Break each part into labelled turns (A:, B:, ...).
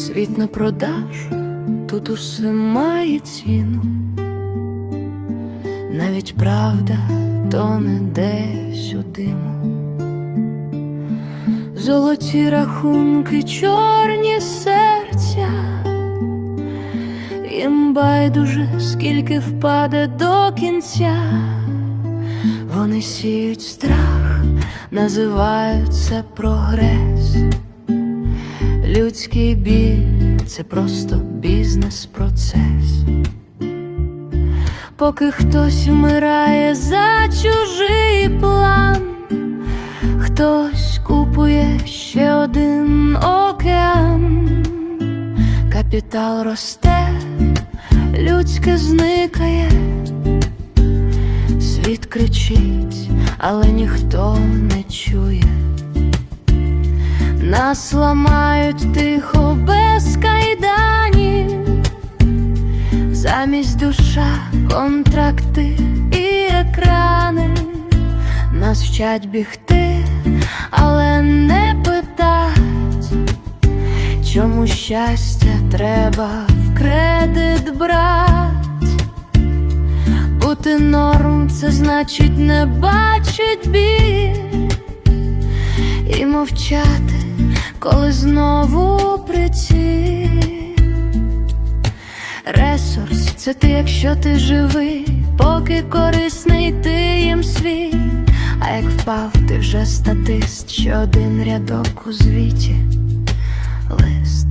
A: Світ не продаж, тут усе має ціну, навіть правда тоне десь у диму. Золоті рахунки, чорні серця, їм байдуже, скільки впаде до кінця, вони сіють страх, називають це прогрес. Людський біль це просто бізнес-процес. Поки хтось вмирає за чужий план, хтось купує ще один океан, капітал росте, людське зникає, світ кричить, але ніхто не чує. Нас ламають тихо без кайданів, замість душа, контракти і екрани, нас вчать бігти, але не питать, чому щастя треба в кредит брать. Бути норм, це значить не бачить біль. І мовчати, коли знову приці. Ресурс це ти, якщо ти живий, поки корисний ти їм свій. А як впав, ти вже статист, що один рядок у звіті лист.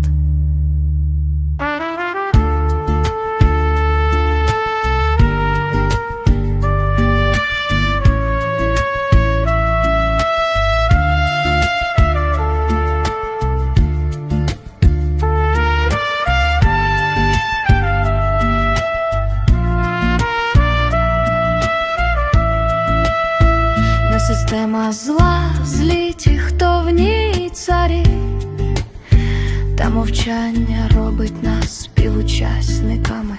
A: Система зла, злі ті, хто в ній царі, та мовчання робить нас співучасниками